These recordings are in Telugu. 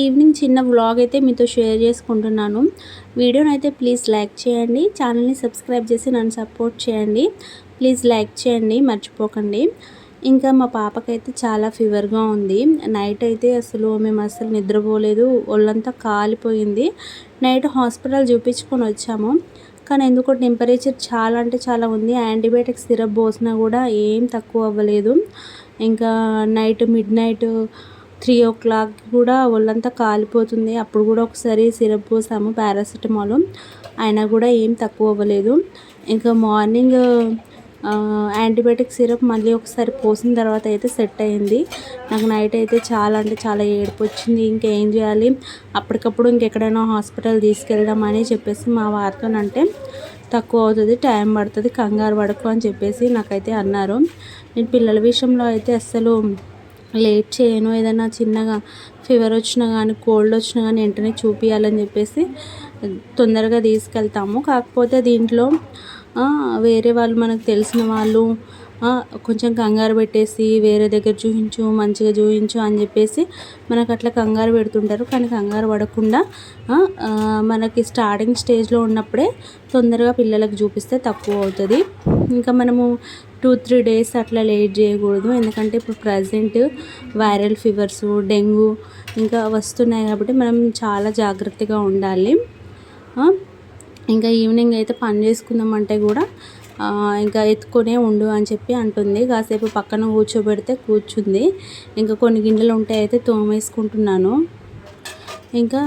ఈవినింగ్ చిన్న వ్లాగ్ అయితే మీతో షేర్ చేసుకుంటున్నాను. వీడియోని అయితే ప్లీజ్ లైక్ చేయండి. ఛానల్ని సబ్స్క్రైబ్ చేసి నన్ను సపోర్ట్ చేయండి. ప్లీజ్ లైక్ చేయండి. మర్చిపోకండి. ఇంకా మా పాపకైతే చాలా ఫీవర్గా ఉంది. నైట్ అయితే అసలు మేము అసలు నిద్రపోలేదు. ఒళ్ళంతా కాలిపోయింది. నైట్ హాస్పిటల్ చూపించుకొని వచ్చాము. కానీ ఎందుకో టెంపరేచర్ చాలా అంటే చాలా ఉంది. యాంటీబయాటిక్ సిరప్ పోసినా కూడా ఏం తక్కువ అవ్వలేదు. ఇంకా night midnight three o'clock కూడా ఒళ్ళంతా కాలిపోతుంది. అప్పుడు కూడా ఒకసారి సిరప్ పోసాము పారాసిటమాల్. అయినా కూడా ఏం తక్కువ అవ్వలేదు. ఇంకా మార్నింగ్ యాంటీబయాటిక్ సిరప్ మళ్ళీ ఒకసారి పోసిన తర్వాత అయితే సెట్ అయింది. నాకు నైట్ అయితే చాలా అంటే చాలా ఏడుపు వచ్చింది. ఇంకేం చేయాలి? అప్పటికప్పుడు ఇంకెక్కడైనా హాస్పిటల్ తీసుకెళ్దామని చెప్పేసి మా వారితోనంటే తక్కువ అవుతుంది టైం పడుతుంది కంగారు పడకు అని చెప్పేసి నాకైతే అన్నారు. నేను పిల్లల విషయంలో అయితే అస్సలు లేట్ చేయను ఏదైనా చిన్నగా ఫీవర్ వచ్చినా కానీ కోల్డ్ వచ్చినా కానీ వెంటనే చూపించాలని చెప్పేసి తొందరగా తీసుకెళ్తాము. కాకపోతే దీంట్లో వేరే వాళ్ళు మనకు తెలిసిన వాళ్ళు కొంచెం కంగారు పెట్టేసి వేరే దగ్గర చూపించు మంచిగా చూపించు అని చెప్పేసి మనకు అట్లా కంగారు పెడుతుంటారు. కానీ కంగారు పడకుండా మనకి స్టార్టింగ్ స్టేజ్లో ఉన్నప్పుడే తొందరగా పిల్లలకు చూపిస్తే తక్కువ అవుతుంది. ఇంకా మనము టూ త్రీ డేస్ అట్లా లేట్ చేయకూడదు. ఎందుకంటే ఇప్పుడు ప్రజెంట్ వైరల్ ఫీవర్స్ డెంగ్యూ ఇంకా వస్తున్నాయి కాబట్టి మనం చాలా జాగ్రత్తగా ఉండాలి. ఇంకా ఈవినింగ్ అయితే పని చేసుకుందామంటే కూడా ఇంకా ఎత్తుకునే ఉండు అని చెప్పి అంటుంది. కాసేపు పక్కన కూర్చోబెడితే కూర్చుంది. ఇంకా కొన్ని గిన్నెలు ఉంటే అయితే తోమేసుకుంటున్నాను. ఇంకా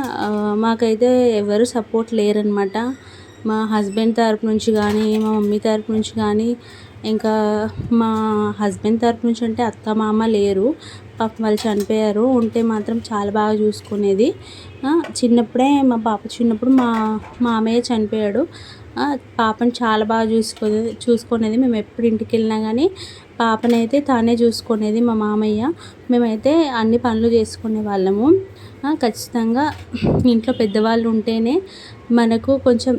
మాకైతే ఎవరు సపోర్ట్ లేరనమాట మా హస్బెండ్ తరపు నుంచి కానీ మా మమ్మీ తరపు నుంచి కానీ ఇంకా మా హస్బెండ్ తరపు నుంచి అంటే అత్త మామ లేరు. పాపం వాళ్ళు చనిపోయారు. ఉంటే మాత్రం చాలా బాగా చూసుకునేది. చిన్నప్పుడే మా పాప చిన్నప్పుడు మా మామయ్య చనిపోయాడు. పాపని చాలా బాగా చూసుకునేది చూసుకునేది. మేము ఎప్పుడు ఇంటికి వెళ్ళినా కానీ పాపనైతే తానే చూసుకునేది మా మామయ్య. మేమైతే అన్ని పనులు చేసుకునే వాళ్ళము. ఖచ్చితంగా ఇంట్లో పెద్దవాళ్ళు ఉంటేనే మనకు కొంచెం